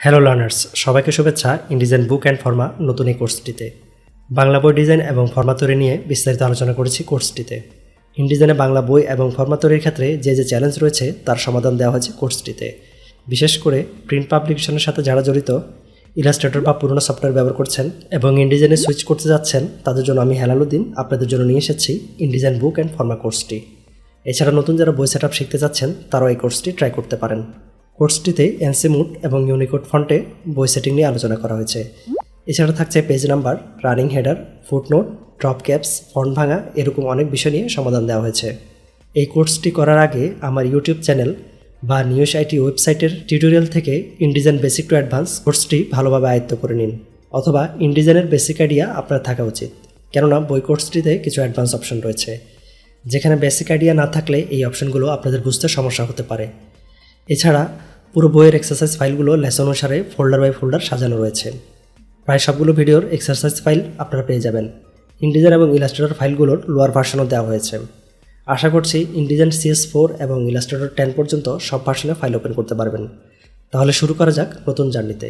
Hello learners সবাইকে শুভেচ্ছা ইন্ডিজেন book and ফর্মা নতুন এই কোর্সটিতে বাংলা বই ডিজাইন এবং ফর্মা তৈরি নিয়ে বিস্তারিত আলোচনা করেছি কোর্সটিতে ইন্ডিজেনে বাংলা বই এবং ফর্মা তৈরির ক্ষেত্রে যে যে চ্যালেঞ্জ রয়েছে, তার সমাধান দেওয়া হয়েছে কোর্সটিতে বিশেষ করে প্রিন্ট পাবলিকেশনের সাথে যারা জড়িত ইলাস্ট্রেটর বা পুরনো সফটওয়্যার ব্যবহার করছেন এবং ইন্ডিজেনে সুইচ করতে যাচ্ছেন, তাদের জন্য আমি হেলালুদ্দিন আপনাদের জন্য নিয়ে এসেছি ইন্ডিজেন বুক অ্যান্ড ফর্মা কোর্সটি এছাড়া নতুন যারা বই সেট শিখতে যাচ্ছেন তারাও এই কোর্সটি ট্রাই করতে পারেন। কোর্সটিতে এনসি মুড এবং ইউনিকোড ফন্টে বই সেটিং নিয়ে আলোচনা করা হয়েছে। এছাড়া থাকছে page number, running header, footnote, drop caps, font ভাঙা এরকম অনেক বিষয় নিয়ে সমাধান দেওয়া হয়েছে। এই কোর্সটি করার আগে আমার ইউটিউব চ্যানেল বা নিউজ আইটি ওয়েবসাইটের টিউটোরিয়াল থেকে ইন্ডিজেন বেসিক টু অ্যাডভান্স কোর্সটি ভালোভাবে আয়ত্ত করে নিন, অথবা ইন্ডিজেনের বেসিক আইডিয়া আপনার থাকা উচিত, কেননা বই কোর্সটিতে কিছু অ্যাডভান্স অপশন রয়েছে। যেখানে বেসিক আইডিয়া না থাকলে এই অপশনগুলো আপনাদের বুঝতে সমস্যা হতে পারে। এছাড়া পুরো বইয়ের এক্সারসাইজ ফাইলগুলো লেসন অনুসারে ফোল্ডার বাই ফোল্ডার সাজানো রয়েছে। প্রায় সবগুলো ভিডিওর এক্সারসাইজ ফাইল আপনারা পেয়ে যাবেন। ইন্ডিজেন এবং ইলাস্ট্রেটর ফাইলগুলোর লোয়ার ভার্সনও দেওয়া হয়েছে। আশা করছি ইন্ডিজেন সিএস ফোর এবং ইলাস্ট্রেটর টেন পর্যন্ত সব ভার্সনে ফাইল ওপেন করতে পারবেন। তাহলে শুরু করা যাক নতুন জার্নিতে